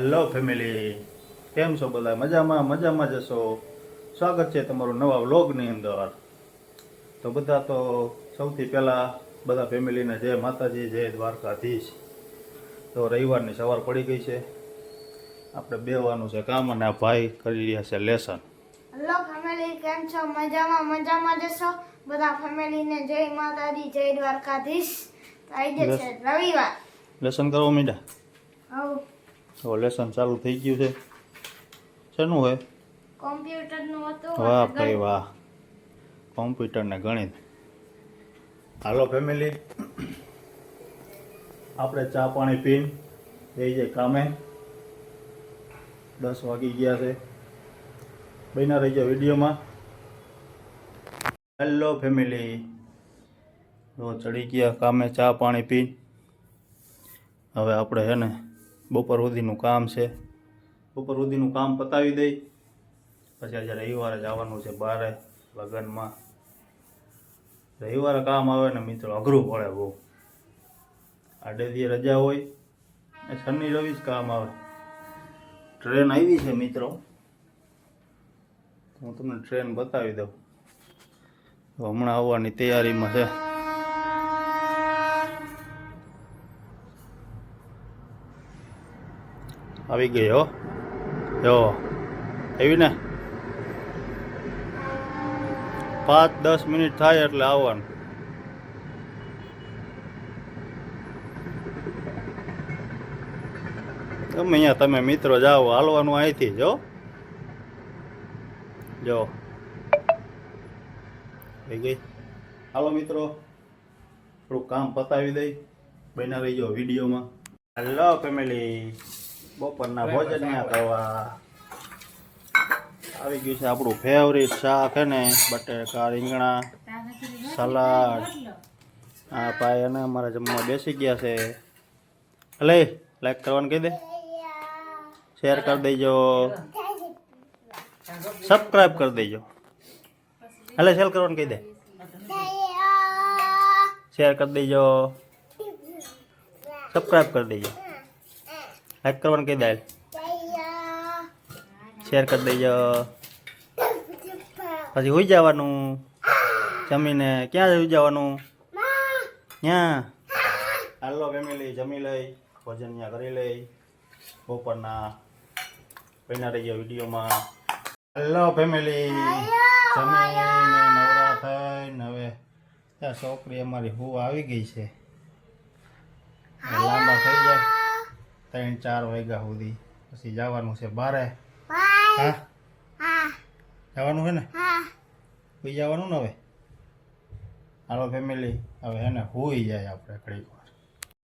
Hello family કેમ છો બધા? મજામાં? મજામાં જશો સ્વાગત છે તમારું નવા વ્લોગની અંદર. તો બધા તો સૌથી પહેલાં બધા ફેમિલીને જય માતાજી જય દ્વારકાધીશ. તો રવિવારની સવાર પડી ગઈ છે. આપણે બેવાનું છે કામ અને ભાઈ કરી રહ્યા છે લેસન. હેલો ફેમિલી કેમ છો? મજામાં મજામાં જશો બધા ફેમિલીને જય માતાજી જય દ્વારકાધીશ. આવી છે રવિવાર. લેસન કરવા મીડા હવ. તો લેસન ચાલુ થઈ ગયું છે. શેનું હોય? કોમ્પ્યુટરનું હતું વાહ ભાઈ વાહ. કોમ્પ્યુટર ને ગણિત. હાલો ફેમિલી આપણે ચા પાણી પીને. એ જે કામે. દસ વાગી ગયા છે. બન્યા રહી જાય વિડીયોમાં. હેલો ફેમિલી જો ચડી ગયા કામે ચા પાણી પી હવે આપણે હે ને બપોર સુધીનું કામ છે. બપોર સુધીનું કામ પતાવી દઈ. પછી આજે રવિવારે જવાનું છે બારે લગ્નમાં. રવિવારે કામ આવે ને મિત્રો અઘરું પડે બહુ. આડે દી રજા હોય શનિ રવિ જ કામ આવે. ટ્રેન આવી છે મિત્રો. હું તમને ટ્રેન બતાવી દઉં. હમણાં આવવાની તૈયારીમાં છે. આવી ગઈ, હો. જો, આવી ને. પાંચ, દસ મિનિટ થાય એટલે આવવાનું. તમે અહીંયા, તમે મિત્રો જાઓ, હાલવાનું અહીંથી જો જો. થઈ ગઈ. હાલો મિત્રો, થોડુંક કામ પતાવી દઈ. બન્યા જો વિડીયોમાં. Hello, family. બપોરના ભોજન કરવા આવી ગયું છે આપણું ફેવરિટ શાક હે ને બટેકા રીંગણા સલાડ. આ ભાઈ અને અમારા જમવા બેસી ગયા છે. લે લાઈક કરવાનું કહી દે. શેર કરી દેજો. સબસ્ક્રાઈબ કરી દેજો. હલે શેર કરવાનું કહી દે. શેર કરી દેજો. સબસ્ક્રાઈબ કરી દેજો. લાઈક કરવાનું કહી દે. શેર કરી દેજો. પછી હોઈ જવાનું. જમીને ક્યાં હોઈ જવાનું? ત્યાં હાલો ફેમિલી જમી લઈ, ભોજન ત્યાં કરી લઈ. બપોરના પહેલા રહી ગયા વિડીયોમાં. હાલો ફેમિલી જમીને નવરા થઈને હવે ત્યાં છોકરી અમારી હું આવી ગઈ છે. લાંબા થઈ જાય ત્રણ ચાર વાગ્યા સુધી. પછી જવાનું છે બારે. હા? જવાનું છે ને? સુઈ જવાનું ને હવે? હાલો ફેમિલી હવે એને હોઈ જાય આપણે ઘડીક વાર.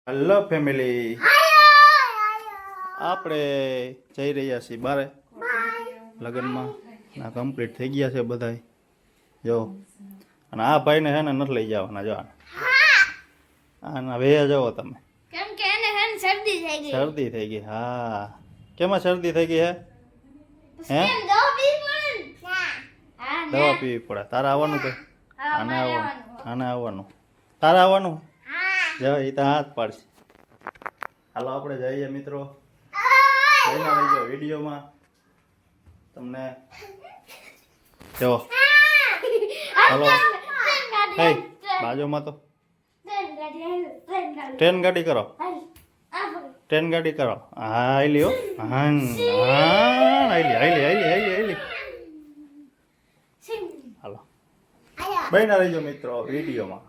હલો ફેમિલી આપણે જઈ રહ્યા છીએ બારે. લગ્નમાં. ના કમ્પ્લીટ થઈ ગયા છે બધાય. જો. અને આ ભાઈને છે ને નથી લઈ જવાના જો આના. બે જવો તમે. શરદી થઈ ગઈ. શરદી થઈ ગઈ હા. કેમાં શરદી થઈ ગઈ હે? હે? દવા પીવી પડે ને? દવા પીવી પડે. તારે આવવાનું કે? આને આવવાનું. આવવાનું. આને આવવાનું. તારે આવવાનું? હા. જો એ તો હાથ પાડશે. હાલો આપણે જઈએ મિત્રો. જઈને રહીજો વિડીયોમાં. તમને જો. હાલો. હે બાજુમાં તો. ટ્રેન ગાડી કરો. ટ્રેન ગાડી કરો. હા આઈલી હો, હા હા આઈલી આઈલી આઈલી આઈલી આઈલી હાલો. બહેના રહીજો મિત્રો, વિડીયોમાં.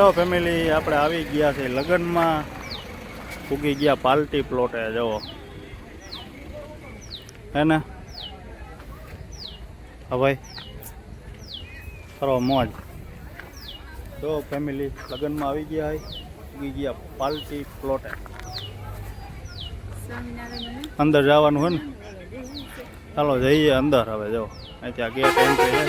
હેલો ફેમિલી આપણે આવી ગયા છે લગ્નમાં. ઉગી ગયા પાલટી પ્લોટે જવો હે ને? હા, ભાઈ. કરો મોજ. જો ફેમિલી લગ્નમાં આવી ગયા ઉગી ગયા પાલટી પ્લોટે અંદર જવાનું હોય ને? ચાલો, જઈએ અંદર હવે જો અહીંથી આ ગેટ એન્ટ્રી છે.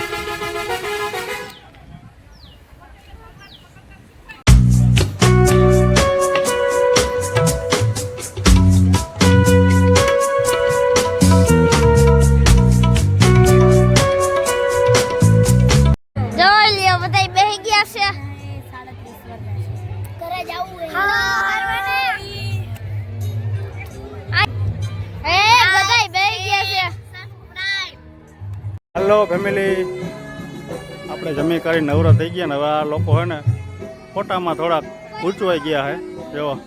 હલો ફેમિલી આપણે જમી કરી નવરા થઈ ગયા ને હવે આ લોકો હે ને ફોટામાં થોડાક ગૂંચવાઈ ગયા હે. જો.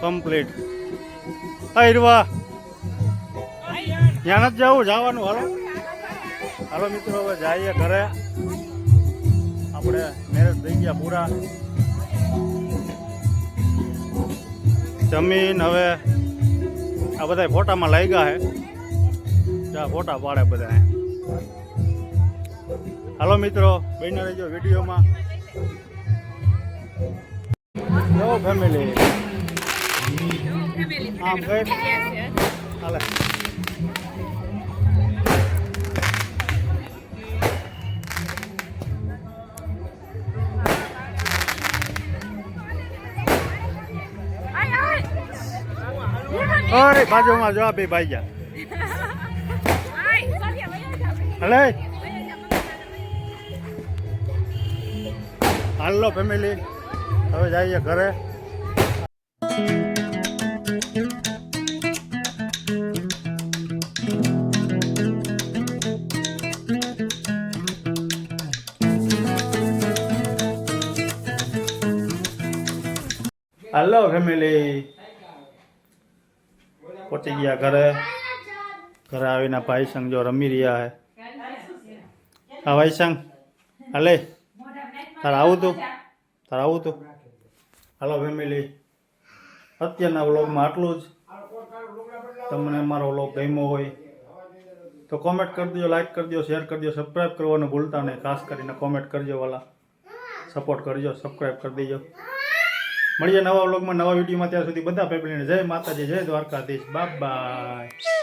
કમ્પ્લીટ અરવા ત્યાં નથી જવું, જવાનું. હાલો. હાલો મિત્રો, હવે જઈએ ઘરે. આપણે મેરેજ થઈ ગયા પૂરા. જમીન હવે આ બધા ફોટામાં લાગ્યા હે. જા, ફોટા પાડે બધા હાલો મિત્રો બહેનો રહેજો વિડીયોમાં. જો ફેમિલી આમ કઈ હાલે. બાજુમાં જો બે ભાઈ ગયા. હલે હાલો ફેમિલી, હવે જઈએ ઘરે. હાલો ફેમિલી, પહોંચી ગયા ઘરે. ઘરે આવીને ભાઈ સંગ જો રમી રહ્યા હે હા સંગ. હાલે. તારે આવું તું? તારે આવું તું? હાલો ફેમિલી અત્યારના વ્લોગમાં આટલું જ. તમને અમારો વ્લોગ ગમ્યો હોય તો કોમેન્ટ કરી દો લાઇક કરી દો શેર કરી દો સબસ્ક્રાઈબ કરવાનું ભૂલતા નહીં. ખાસ કરીને કોમેન્ટ કરજો વાલા. સપોર્ટ કરજો સબસ્ક્રાઈબ કરી દેજો. મળીએ નવા વ્લોગમાં, નવા વિડીયોમાં ત્યાં સુધી બધા ફેમિલીને જય માતાજી, જય દ્વારકાધીશ. Bye bye